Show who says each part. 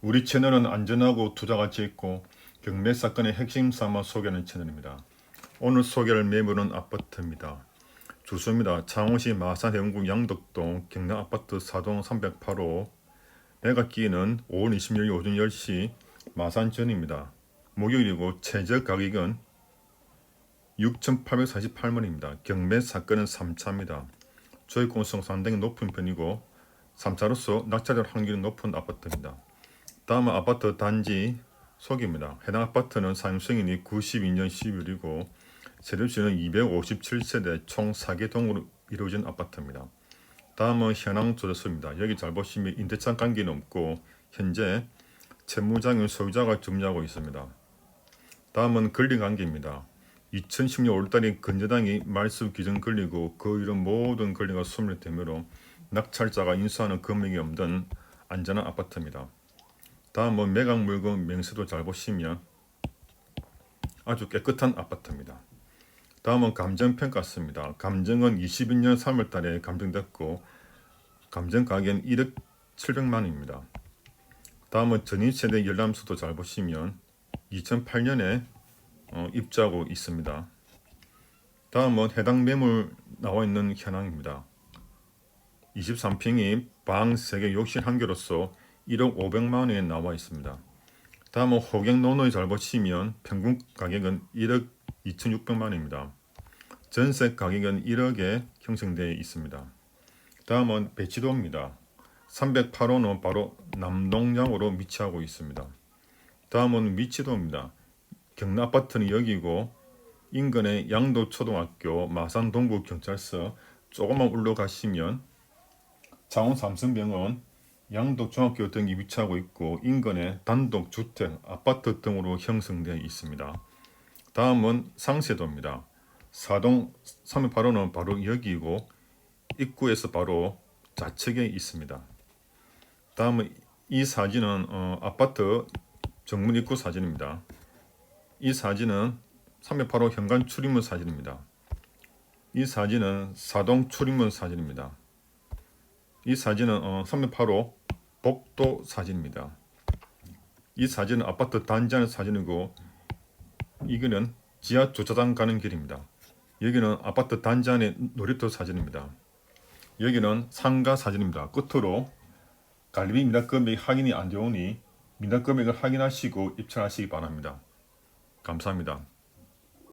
Speaker 1: 우리 채널은 안전하고 투자 가치 있고 경매 사건의 핵심 삼아 소개하는 채널입니다. 오늘 소개할 매물은 아파트입니다. 주소입니다. 창원시 마산 해운구 양덕동 경남 아파트 4동 308호 매각기는 5월 26일 오전 10시 마산전입니다. 목요일이고 최저 가격은 6,848만원입니다. 경매 사건은 3차입니다. 조익공성 상당히 높은 편이고 3차로서 낙찰될 확률이 높은 아파트입니다. 다음은 아파트 단지 소개입니다. 해당 아파트는 사용승인이 92년 10월이고 세대수는 257세대 총 4개 동으로 이루어진 아파트입니다. 다음은 현황 조사서입니다. 여기 잘 보시면 임대차 관계는 없고 현재 채무장인 소유자가 점유하고 있습니다. 다음은 권리 관계입니다. 2016년 5월달에 건재당이 말소 기준 권리고 그 이런 모든 권리가 소멸되므로 낙찰자가 인수하는 금액이 없는 안전한 아파트입니다. 다음은 매각 물건 명세도 잘 보시면 아주 깨끗한 아파트입니다. 다음은 감정 평가입니다. 감정은 22년 3월달에 감정됐고 감정 가격은 1억 700만 원입니다. 다음은 전입 세대 열람수도 잘 보시면 2008년에 어, 입주하고 있습니다. 다음은 해당 매물 나와 있는 현황입니다. 23평이 방 3개 욕실 1개로서 1억 500만 원에 나와 있습니다. 다음은 호객 노노에 잘 보시면 평균 가격은 1억 2,600만 원입니다. 전세 가격은 1억에 형성되어 있습니다. 다음은 배치도입니다. 308호는 바로 남동향으로 위치하고 있습니다. 다음은 위치도입니다. 경남 아파트는 여기고 인근의 양도초등학교, 마산동부경찰서 조금만 올라가시면 창원 삼성병원, 양도중학교 등이 위치하고 있고 인근에 단독 주택, 아파트 등으로 형성되어 있습니다. 다음은 상세도입니다. 사동 308호는 바로 여기고 입구에서 바로 좌측에 있습니다. 다음은 이 사진은 어, 아파트 정문 입구 사진입니다. 이 사진은 308호 현관 출입문 사진입니다. 이 사진은 사동 출입문 사진입니다. 이 사진은 어, 308호 복도 사진입니다. 이 사진은 아파트 단지 안의 사진이고 이거는 지하 주차장 가는 길입니다. 여기는 아파트 단지 안의 놀이터 사진입니다. 여기는 상가 사진입니다. 끝으로 갈비 미납 금액 확인이 안 되오니 미납 금액을 확인하시고 입찰하시기 바랍니다. 감사합니다.